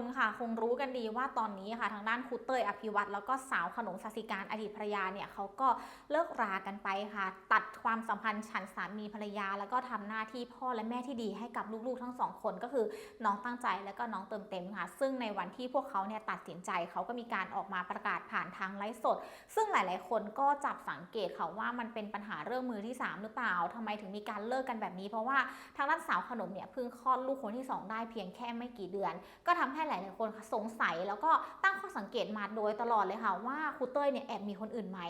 นค่ะ คงรู้กันดีว่าตอนนี้ค่ะ ทางด้านครูเตยอภิวัตรแล้วก็สาวขนมสัสิการอดีตภรรยาเนี่ยเขาก็เลิกรากันไปค่ะ ตัดความสัมพันธ์ฉันสามีภรรยา แล้วก็ทำหน้าที่พ่อและแม่ที่ดีให้กับลูกๆ ทั้งสองคนก็คือน้องตั้งใจและก็น้องเติมเต็มค่ะ ซึ่งในวันที่พวกเขาเนี่ยตัดสินใจเขาก็มีการออกมาประกาศผ่านทางไลฟ์สด ซึ่งหลายๆ คนก็จับสังเกตค่ะว่ามันเป็นปัญหาเรื่องมือที่สามหรือเปล่าทำไมถึงมีการเลิกกันแบบนี้ เพราะว่าทางด้านสาวขนมเนี่ยเพิ่งคลอดลูกคนที่สองได้เพียงแค่ไม่กี่เดือน ก็ทำให้หลาย ๆ คนสงสัยแล้วก็ตั้งข้อสังเกตมาโดยตลอดเลยค่ะว่าครูเต้ยเนี่ยแอบมีคนอื่นไหม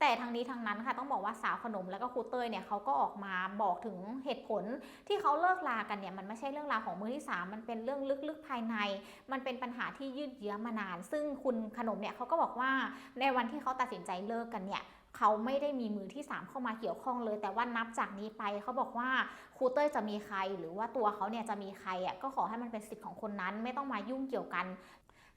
แต่ทางนี้ทางนั้นค่ะต้องบอกว่าสาวขนมแล้วก็ครูเต้ยเนี่ยเขาก็ออกมาบอกถึงเหตุผลที่เขาเลิกลากันเนี่ยมันไม่ใช่เรื่องราวของมือที่สามมันเป็นเรื่องลึกๆภายใน มันเป็นปัญหาที่ยืดเยื้อมานาน ซึ่งคุณขนมเนี่ยเขาก็บอกว่าในวันที่เขาตัดสินใจเลิกกันเนี่ย เขาไม่ได้มีมือที่ 3 เข้ามาเกี่ยวข้องเลย แต่ว่านับจากนี้ไปเขาบอกว่าครูเต้ยจะมีใคร หรือว่าตัวเขาเนี่ยจะมีใครอะก็ขอให้มันเป็นสิทธิ์ของคนนั้น ไม่ต้องมายุ่งเกี่ยวกัน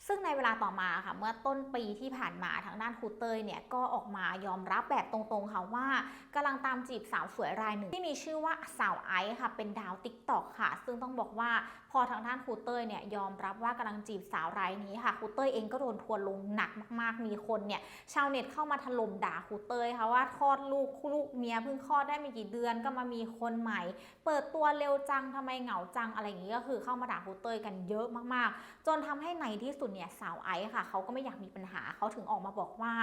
ซึ่งในเวลาต่อมาค่ะเมื่อต้นปีที่ผ่านมาทางด้านครูเตยเนี่ยก็ออกมายอมรับแบบตรงๆค่ะว่ากำลังตามจีบสาวสวยรายหนึ่ง ที่มีชื่อว่าสาวไอซ์ค่ะเป็นดาวติ๊กต็อกค่ะ ซึ่งต้องบอกว่าพอทางด้านครูเตยเนี่ยยอมรับว่ากำลังจีบสาวรายนี้ค่ะครูเตยเองก็โดนทัวลงหนักมากๆ มีคนเนี่ยชาวเน็ตเข้ามาถล่มด่าครูเตยค่ะว่าคลอดลูกลูกเมียเพิ่งคลอดได้ไม่กี่เดือนก็มามีคนใหม่ เปิดตัวเร็วจังทำไมเหงาจังอะไรอย่างนี้ก็คือเข้ามาด่าครูเตยกันเยอะมากๆ จนทำให้ในที่สุดเนี่ยสาวไอซ์ค่ะเขาก็ไม่อยากมีปัญหาเขาถึงออกมาบอกว่า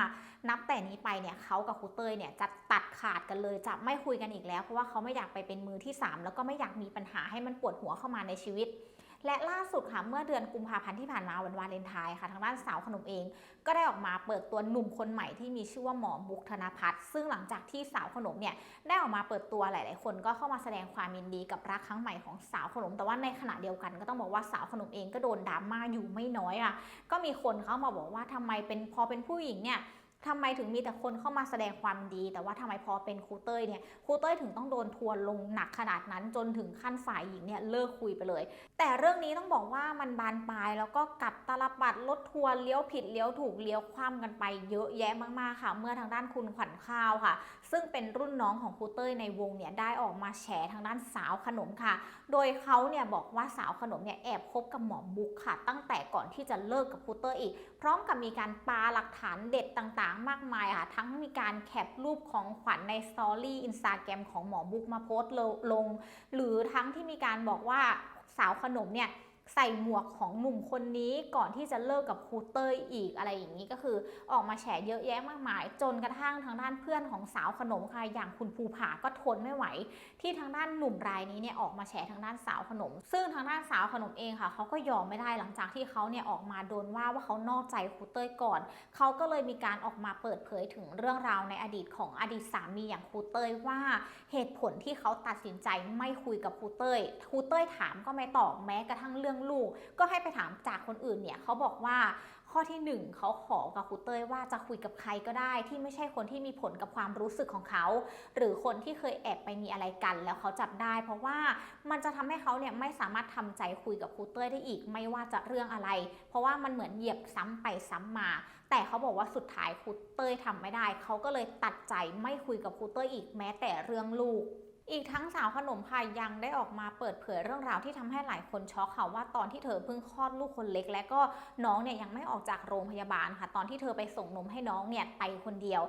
นับแต่นี้ไปเนี่ยเขากับครูเต้ยเนี่ยจะตัดขาดกันเลยจะไม่คุยกันอีกแล้ว เพราะว่าเขาไม่อยากไปเป็นมือที่ 3 แล้วก็ไม่อยากมีปัญหาให้มันปวดหัวเข้ามาในชีวิต และล่าสุดค่ะเมื่อเดือนกุมภาพันธ์ที่ผ่านมาวันวาเลนไทน์ค่ะทางด้านสาวขนมเอง ก็ได้ออกมาเปิดตัวหนุ่มคนใหม่ที่มีชื่อว่าหมอบุกธนพัฒน์ซึ่งหลังจากที่สาวขนมเนี่ยได้ออกมาเปิดตัวหลาย ๆ คนก็เข้ามาแสดงความยินดีกับรักครั้งใหม่ของสาวขนม แต่ว่าในขณะเดียวกัน ก็ต้องบอกว่าสาวขนมเองก็โดนดราม่าอยู่ไม่น้อยอะก็มีคนเข้ามาบอกว่าทำไมเป็นพอเป็นผู้หญิงเนี่ย ทำไมถึงมีแต่คนเข้ามาแสดงความดี แต่ว่าทำไมพอเป็นครูเต้ยเนี่ยครูเต้ยถึงต้องโดนทัวร์ลงหนักขนาดนั้นจนถึงขั้นฝ่ายหญิงเนี่ยเลิกคุยไปเลย แต่เรื่องนี้ต้องบอกว่ามันบานปลายแล้วก็กลับตลปัดรถทัวร์เลี้ยวผิดเลี้ยวถูกเลี้ยวคว่ำกันไปเยอะแยะมากๆค่ะ เมื่อทางด้านคุณขวัญข้าวค่ะ ซึ่งเป็นรุ่นน้องของครูเต้ยในวงเนี่ยได้ออกมาแฉทางด้านสาวขนมค่ะ โดยเขาเนี่ยบอกว่าสาวขนมเนี่ยแอบคบกับหมอบุ๊กค่ะ ตั้งแต่ก่อนที่จะเลิกกับครูเต้ยอีก พร้อมกับมีการปาหลักฐานเด็ดต่างๆ มากมายค่ะ ทั้งมีการแคปรูปของขวัญในสตอรี่อินสตาแกรมของหมอบุ๊กมาโพสต์ลง หรือทั้งที่มีการบอกว่าสาวขนมเนี่ย ใส่หมวกของหนุ่มคนนี้ก่อนที่จะเลิกกับครูเต้ยอีกอะไรอย่างนี้ก็คือออกมาแฉเยอะแยะมากมาย จนกระทั่งทางด้านเพื่อนของสาวขนมค่ะอย่างคุณภูผาก็ทนไม่ไหว ที่ทางด้านหนุ่มรายนี้เนี่ยออกมาแฉทางด้านสาวขนม ซึ่งทางด้านสาวขนมเองค่ะเขาก็ยอมไม่ได้หลังจากที่เขาเนี่ยออกมาโดนว่าว่าเขานอกใจครูเต้ยก่อนเขาก็เลยมีการออกมาเปิดเผยถึงเรื่องราวในอดีตของอดีตสามีอย่างครูเต้ยว่าเหตุผลที่เขาตัดสินใจไม่คุยกับครูเต้ยครูเต้ยถามก็ไม่ตอบแม้กระทั่งเรื่องลูก ก็ให้ไปถามจากคนอื่นเนี่ยเขาบอกว่าข้อที่หนึ่งเขาขอกับครูเต้ยว่าจะคุยกับใครก็ได้ ที่ไม่ใช่คนที่มีผลกับความรู้สึกของเขา หรือคนที่เคยแอบไปมีอะไรกัน แล้วเขาจับได้ เพราะว่ามันจะทำให้เขาเนี่ยไม่สามารถทำใจคุยกับครูเต้ยได้อีก ไม่ว่าจะเรื่องอะไร เพราะว่ามันเหมือนเหยียบซ้ำไปซ้ำมา แต่เขาบอกว่าสุดท้ายครูเต้ยทำไม่ได้ เขาก็เลยตัดใจไม่คุยกับครูเต้ยอีกแม้แต่เรื่องลูก อีกทั้งสาวขนมพายยังได้ออกมาเปิดเผยเรื่องราวที่ทำให้หลายคนช็อกค่ะว่าตอนที่เธอเพิ่งคลอดลูกคนเล็ก และก็น้องเนี่ยยังไม่ออกจากโรงพยาบาลค่ะ ตอนที่เธอไปส่งนมให้น้องเนี่ยไปคนเดียว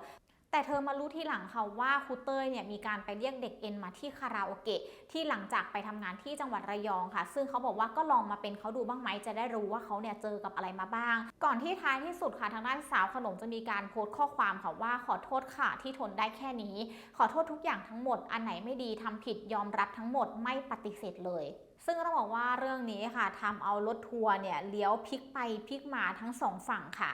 แต่เธอมารู้ที่หลังค่ะว่าครูเต้ยเนี่ยมีการไปเรียกเด็กเอ็นมาที่คาราโอเกะที่หลังจากไปทำงานที่จังหวัดระยองค่ะ ซึ่งเขาบอกว่าก็ลองมาเป็นเขาดูบ้างไหมจะได้รู้ว่าเขาเนี่ยเจอกับอะไรมาบ้าง ก่อนที่ท้ายที่สุดค่ะทางด้านสาวขนมจะมีการโพสต์ข้อความค่ะว่าขอโทษค่ะที่ทนได้แค่นี้ ขอโทษทุกอย่างทั้งหมด อันไหนไม่ดีทำผิดยอมรับทั้งหมดไม่ปฏิเสธเลยซึ่งก็ต้องบอกว่าเรื่องนี้ค่ะทำเอารถทัวร์เนี่ยเลี้ยวพลิกไปพลิกมาทั้งสองฝั่งค่ะ